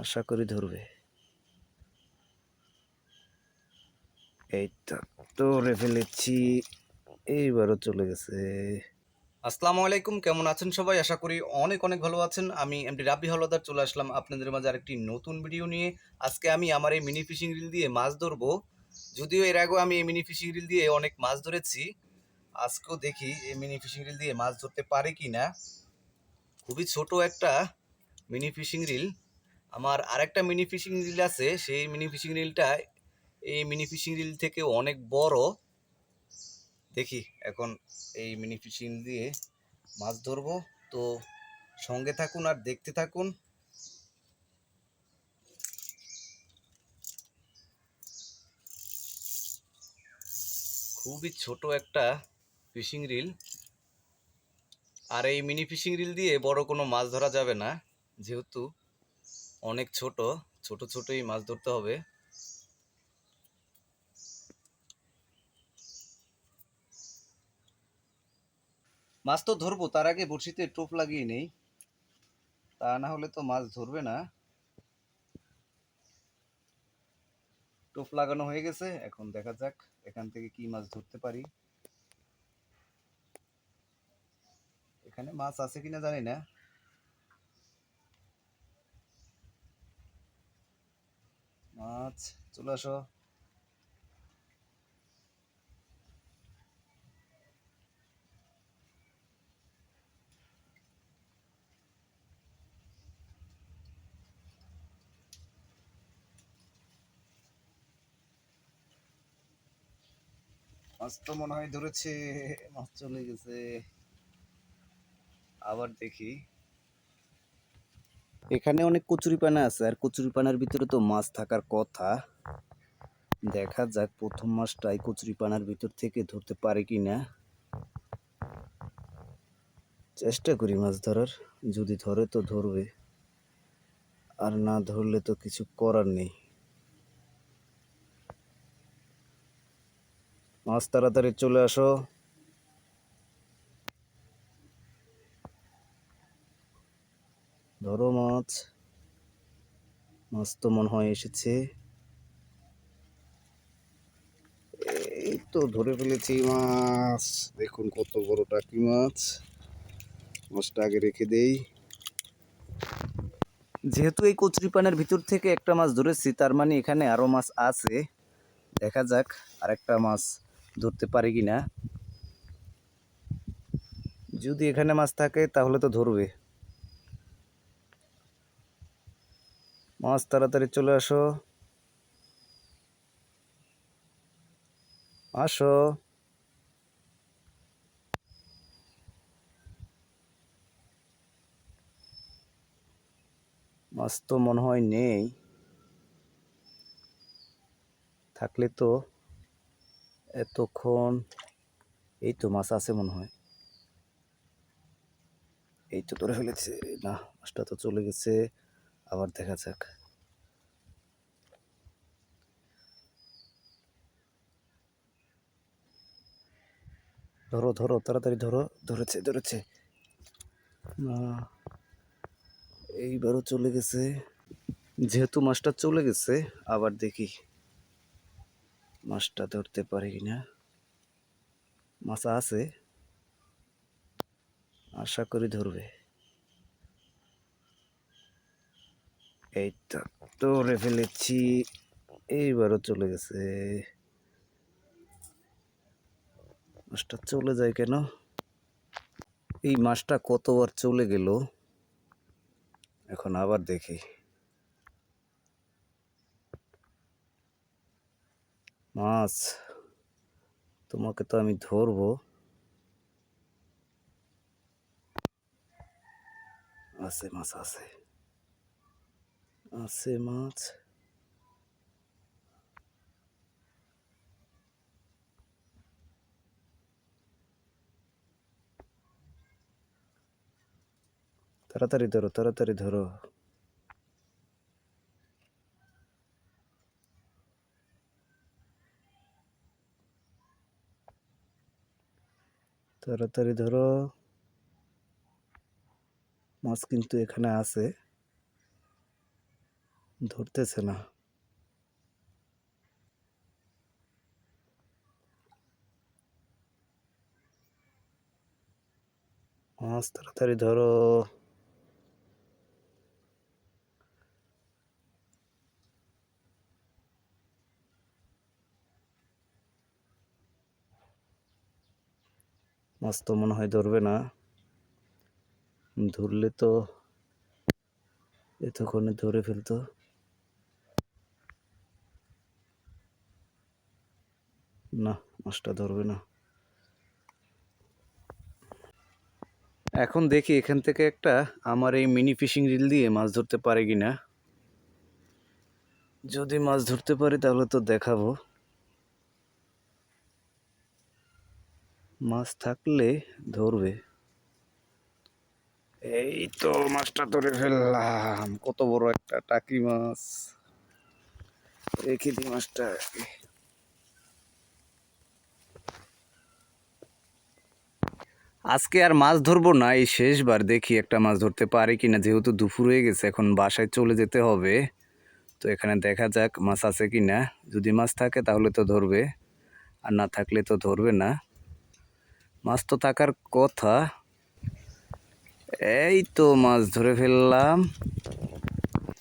আশা করি ধরবে। এই তো ধরে ফেলেছি এইবারও চলে গেছে। আসসালামু আলাইকুম, কেমন আছেন সবাই? আশা করি অনেক অনেক ভালো আছেন। আমি এমডি রাব্বি হলদার চলে আসলাম আপনাদের মাঝে আরেকটি নতুন ভিডিও নিয়ে। আজকে আমি আমার এই মিনি ফিশিং রিল দিয়ে মাছ ধরবো। যদিও এর আগেও আমি এই মিনি ফিশিং রিল দিয়ে অনেক মাছ ধরেছি। আজকেও দেখি এই মিনি ফিশিং রিল দিয়ে মাছ ধরতে পারে কি না খুবই ছোট একটা মিনি ফিশিং রিল আমার আরেকটা মিনি ফিশিং রিল আছে, সেই মিনি ফিশিং রিলটা এই মিনি ফিশিং রিল থেকে অনেক বড়। দেখি এখন এই মিনি ফিশিং দিয়ে মাছ ধরবো। তো সঙ্গে থাকুন আর দেখতে থাকুন। খুবই ছোট একটা ফিশিং রিল আর এই মিনি ফিশিং রিল দিয়ে বড় কোনো মাছ ধরা যাবে না, যেহেতু অনেক ছোট ছোট ছোটই মাছ ধরতে হবে। মাছ তো ধরবো, তার আগে বড়শিতে টোপ লাগিয়ে নেই। তা না হলে তো মাছ ধরবে না। টোপ লাগানো হয়ে গেছে, এখন দেখা যাক এখান থেকে কি মাছ ধরতে পারি। এখানে মাছ আছে কিনা জানি না। মাছ চলে আসো। মাছ তো মনে হয় ধরেছে মাছ চলে গেছে। আবার দেখি। এখানে অনেক কচুরিপানা আছে, আর কচুরিপানার ভিতরে তো মাছ থাকার কথা। দেখা যাক প্রথম মাছটাই কচুরিপানার ভিতর থেকে ধরতে পারে কি না চেষ্টা করি মাছ ধরার, যদি ধরে তো ধরবে। আর না ধরলে তো কিছু করার নেই। মাছ তাড়াতাড়ি চলে আসো। ধরো মাছ। মাছ তো মনে হয় এসেছে। এই তো ধরে ফেলেছি মাছ। দেখুন কত বড় টাকি মাছ। মাছটা আগে রেখে দেই। যেহেতু এই কচুরিপানের ভিতর থেকে একটা মাছ ধরেছি, তার মানে এখানে আরও মাছ আছে। দেখা যাক আরেকটা মাছ ধরতে পারি কি না যদি এখানে মাছ থাকে, তাহলে তো ধরবে। মাছ তাড়াতাড়ি চলে আসো। আসো। মাছ তো মনে হয় নেই। থাকলে তো এতক্ষণ এই তো মাছ আছে মনে হয়। এই তো ধরে ফেলেছে। না, মাছটা তো চলে গেছে। আবার দেখা যাক। ধরো ধরো, তাড়াতাড়ি ধরো। ধরেছে ধরেছে। না, এইবারও চলে গেছে। যেহেতু মাছটা চলে গেছে, আবার দেখি মাছটা ধরতে পারি কিনা। মাছ আছে। আশা করি ধরবে। এই তো ধরে ফেলেছি। এইবারও চলে গেছে। মাছটা চলে যায় কেন? এই মাছটা কতবার চলে গেল? এখন আবার দেখি। মাছ, তোমাকে তো আমি ধরবো। আছে মাছ, আছে। আছে মাছ। তাড়াতাড়ি ধরো তাড়াতাড়ি ধরো। তাড়াতাড়ি ধরো। মাছ কিন্তু এখানে আছে। ধরতেছে না। মাছ তাড়াতাড়ি ধরো। মাছ তো মনে হয় ধরবে না। ধরলে তো এতক্ষণে ধরে ফেলতো। না, মাছটা ধরবে না। এখন দেখি এখান থেকে একটা আমার এই মিনি ফিশিং রিল দিয়ে মাছ ধরতে পারে কিনা যদি মাছ ধরতে পারি তাহলে তো দেখাবো। মাছ থাকলে ধরবে। এই তো মাছটা ধরে ফেললাম, কত বড় একটা টাকি মাছ। রেখে দিই মাছটা। আজকে আর মাছ ধরবো না, এই শেষবার দেখি একটা মাছ ধরতে পারি কি না যেহেতু দুপুর হয়ে গেছে, এখন বাসায় চলে যেতে হবে। তো এখানে দেখা যাক মাছ আছে কি না যদি মাছ থাকে তাহলে তো ধরবে, আর না থাকলে তো ধরবে না। মাছ তো থাকার কথা, এই তো মাছ ধরে ফেললাম।